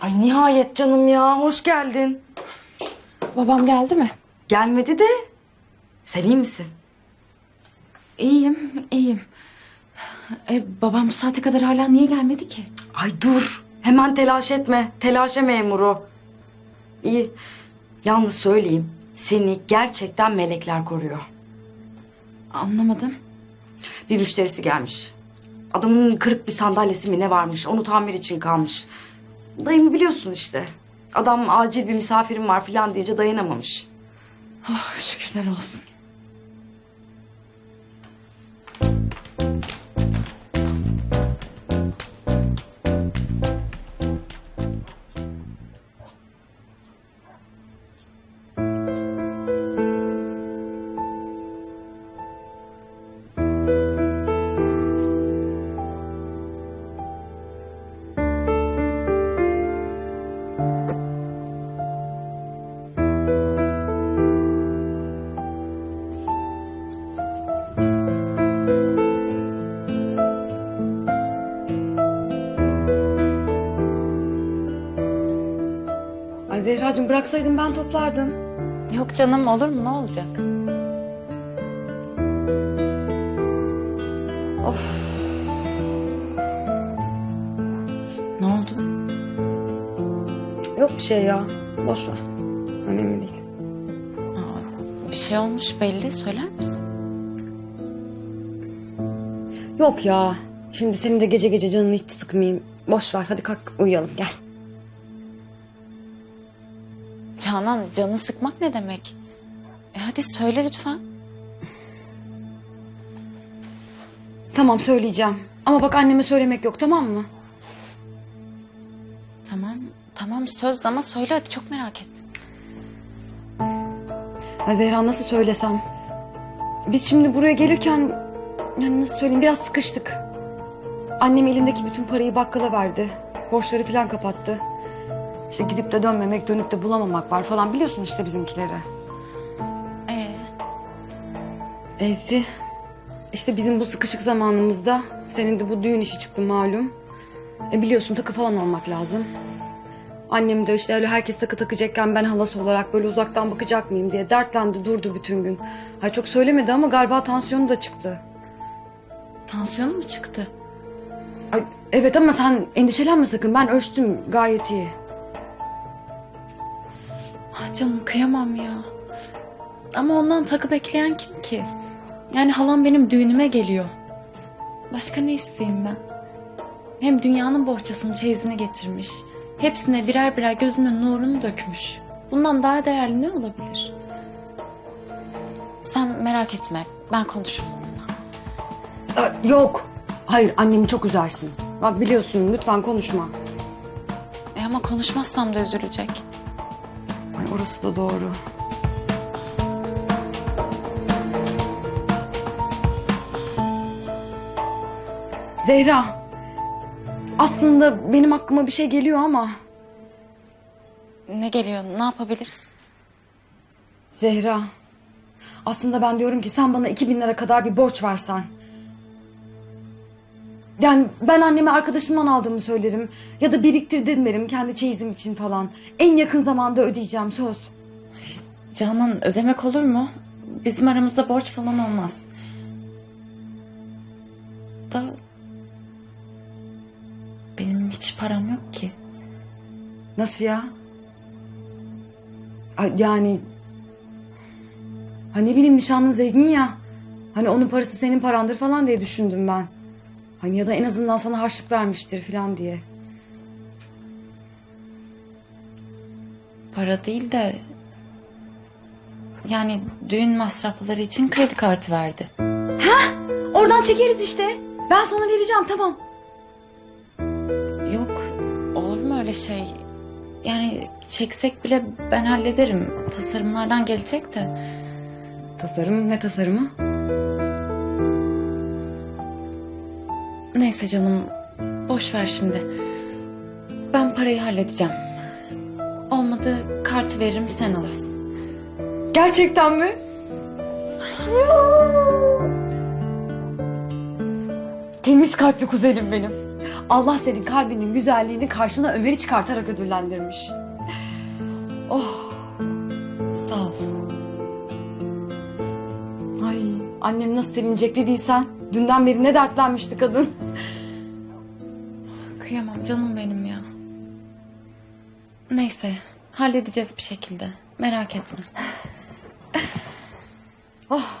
Ay nihayet canım ya. Hoş geldin. Babam geldi mi? Gelmedi de. Sen iyi misin? İyiyim, iyiyim. E, babam bu saate kadar hala niye gelmedi ki? Ay dur. Hemen telaş etme. Telaşe memuru. İyi. Yalnız söyleyeyim. Seni gerçekten melekler koruyor. Anlamadım. Bir müşterisi gelmiş. Adamın kırık bir sandalyesi mi ne varmış. Onu tamir için kalmış. Dayımı biliyorsun işte. Adam acil bir misafirim var falan deyince dayanamamış. Oh, şükürler olsun. Zehracığım bıraksaydın ben toplardım. Yok canım olur mu ne olacak? Ne oldu? Yok bir şey ya. Boş ver. Önemli değil. Aa, bir şey olmuş belli söyler misin? Yok ya. Şimdi senin de gece gece canını hiç sıkmayayım. Boş ver. Hadi kalk uyuyalım. Gel. Canan canı sıkmak ne demek? E hadi söyle lütfen. Tamam söyleyeceğim. Ama bak anneme söylemek yok tamam mı? Tamam tamam söz ama söyle hadi çok merak ettim. Ay Zehra nasıl söylesem? Biz şimdi buraya gelirken yani nasıl söyleyeyim biraz sıkıştık. Annem elindeki bütün parayı bakkala verdi. Borçları falan kapattı. İşte gidip de dönmemek, dönüp de bulamamak var falan. Biliyorsun işte bizimkileri. Ee, Eysi, işte bizim bu sıkışık zamanımızda senin de bu düğün işi çıktı malum. E biliyorsun takı falan olmak lazım. Annem de işte öyle herkes takı takacakken ben halası olarak böyle uzaktan bakacak mıyım diye dertlendi durdu bütün gün. Ay çok söylemedi ama galiba tansiyonu da çıktı. tansiyonu mu çıktı? Ay, evet ama sen endişelenme sakın ben ölçtüm gayet iyi. Ah canım kıyamam ya. Ama ondan takı bekleyen kim ki? Yani halam benim düğünüme geliyor. Başka ne isteyeyim ben? Hem dünyanın bohçasını çeyizini getirmiş. Hepsine birer birer gözünün nurunu dökmüş. Bundan daha değerli ne olabilir? Sen merak etme. Ben konuşurum onunla. Aa, yok. Hayır annemi çok üzersin. Bak biliyorsun lütfen konuşma. E ama konuşmazsam da üzülecek. Orası da doğru. Zehra. Aslında benim aklıma bir şey geliyor ama Ne geliyor? Ne yapabiliriz? Zehra. Aslında ben diyorum ki sen bana 2000 lira kadar bir borç versen. Yani ben anneme arkadaşımdan aldığımı söylerim. Ya da biriktirdim derim kendi çeyizim için falan. En yakın zamanda ödeyeceğim söz. Canan ödemek olur mu? Bizim aramızda borç falan olmaz. Da benim hiç param yok ki. Nasıl ya? Ay, Yani... Ha ne bileyim nişanlın zengin ya. Hani onun parası senin parandır falan diye düşündüm ben. Hani ya da en azından sana harçlık vermiştir falan diye. Para değil de yani düğün masrafları için kredi kartı verdi. Oradan çekeriz işte. Ben sana vereceğim tamam. Yok olur mu öyle şey? Yani çeksek bile ben hallederim. Tasarımlardan gelecek de. Tasarım ne tasarımı? Neyse canım boş ver şimdi. Ben parayı halledeceğim. Olmadı kartı veririm sen alırsın. Gerçekten mi? Temiz kalpli kuzenim benim. Allah senin kalbinin güzelliğini karşına Ömer'i çıkartarak ödüllendirmiş. Oh. Sağ ol. Ay annem nasıl sevinecek bir bilsen. Dünden beri ne dertlenmişti kadın. Kıyamam canım benim ya. Neyse halledeceğiz bir şekilde. Merak etme. Oh